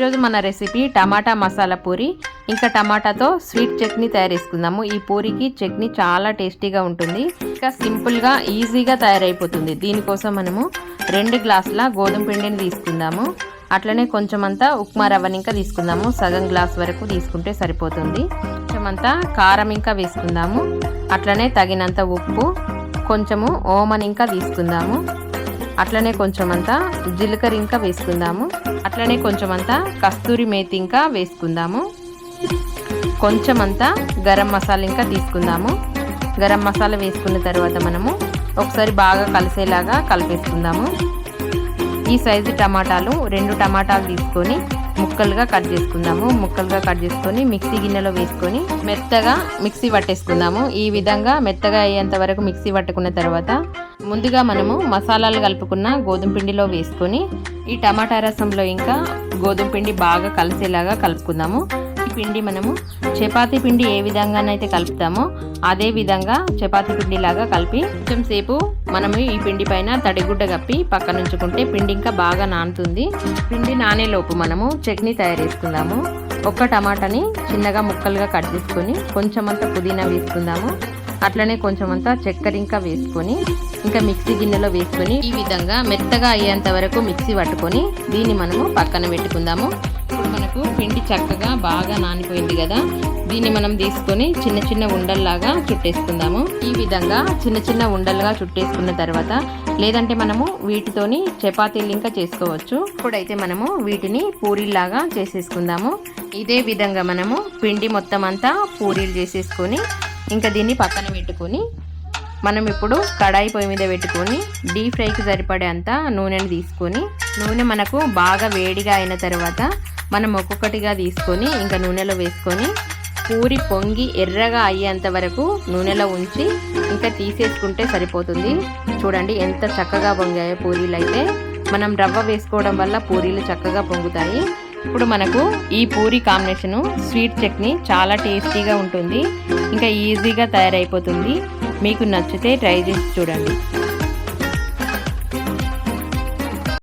ఈరోజు మన రెసిపీ టమాటా మసాలా పూరి. ఇంకా టమాటాతో స్వీట్ చట్నీ తయారు చేసుకుందాము ఈ పూరికి చట్నీ చాలా టేస్టీగా ఉంటుంది. ఇంకా సింపుల్గా ఈజీగా తయారైపోతుంది. దీనికోసం మనము రెండు గ్లాసుల గోధుమ పిండిని తీసుకుందాము. అట్లనే కొంచెం అంతా ఉప్మా రవ్వని ఇంకా తీసుకుందాము. సగం గ్లాస్ వరకు తీసుకుంటే సరిపోతుంది. కొంచెం అంతా కారం ఇంకా వేసుకుందాము. అట్లనే తగినంత ఉప్పు కొంచెము ఓమన్ ఇంకా తీసుకుందాము. అట్లనే కొంచెం అంతా జీలకర్ర ఇంకా వేసుకుందాము. అట్లనే కొంచెం అంతా కస్తూరి మేతి ఇంకా వేసుకుందాము. కొంచెం అంతా గరం మసాలా ఇంకా తీసుకుందాము. గరం మసాలా వేసుకున్న తర్వాత మనము ఒకసారి బాగా కలిసేలాగా కలిపేసుకుందాము. ఈ సైజు టమాటాలు రెండు టమాటాలు తీసుకొని ముక్కలుగా కట్ చేసుకుందాము. ముక్కలుగా కట్ చేసుకొని మిక్సీ గిన్నెలో వేసుకొని మెత్తగా మిక్సీ పట్టేసుకుందాము. ఈ విధంగా మెత్తగా అయ్యేంత వరకు మిక్సీ పట్టుకున్న తర్వాత ముందుగా మనము మసాలాలు కలుపుకున్న గోధుమ పిండిలో వేసుకొని ఈ టమాటా రసంలో ఇంకా గోధుమ పిండి బాగా కలిసేలాగా కలుపుకుందాము. పిండి మనము చపాతి పిండి ఏ విధంగానైతే కలుపుతామో అదే విధంగా చపాతి పిండి లాగా కలిపి కొంచెం సేపు మనము ఈ పిండి పైన తడిగుడ్డ కప్పి పక్కన ఉంచుకుంటే పిండి ఇంకా బాగా నానుతుంది. పిండి నానేలోపు మనము చట్నీ తయారు చేసుకుందాము. ఒక్క టమాటాని చిన్నగా ముక్కలుగా కట్ చేసుకొని కొంచెం పుదీనా వేసుకుందాము. అట్లనే కొంచెమంతా చక్కెర ఇంకా వేసుకొని ఇంకా మిక్సీ గిన్నెలో వేసుకొని ఈ విధంగా మెత్తగా అయ్యేంత వరకు మిక్సీ పట్టుకొని దీన్ని మనము పక్కన పెట్టుకుందాము. మనకు పిండి చక్కగా బాగా నానిపోయింది కదా. దీన్ని మనం తీసుకొని చిన్న చిన్న ఉండల్లాగా చుట్టేసుకుందాము. ఈ విధంగా చిన్న చిన్న ఉండలుగా చుట్టేసుకున్న తర్వాత లేదంటే మనము వీటితోని చపాతీలు ఇంకా చేసుకోవచ్చు. ఇప్పుడైతే మనము వీటిని పూరీలాగా చేసేసుకుందాము. ఇదే విధంగా మనము పిండి మొత్తం అంతా పూరీలు చేసేసుకొని ఇంకా దీన్ని పక్కన పెట్టుకొని మనం ఇప్పుడు కడాయి పొయ్యి మీద పెట్టుకొని డీప్ ఫ్రైకి సరిపడే అంత నూనెని తీసుకొని నూనె మనకు బాగా వేడిగా అయిన తర్వాత మనం ఒక్కొక్కటిగా తీసుకొని ఇంకా నూనెలో వేసుకొని పూరి పొంగి ఎర్రగా అయ్యేంత వరకు నూనెలో ఉంచి ఇంకా తీసేసుకుంటే సరిపోతుంది. చూడండి ఎంత చక్కగా పొంగాయో పూరీలు అయితే. మనం రవ్వ వేసుకోవడం వల్ల పూరీలు చక్కగా పొంగుతాయి. ఇప్పుడు మనకు ఈ పూరి కాంబినేషను స్వీట్ చట్నీ చాలా టేస్టీగా ఉంటుంది. ఇంకా ఈజీగా తయారైపోతుంది. మీకు నచ్చితే ట్రై చేసి చూడండి.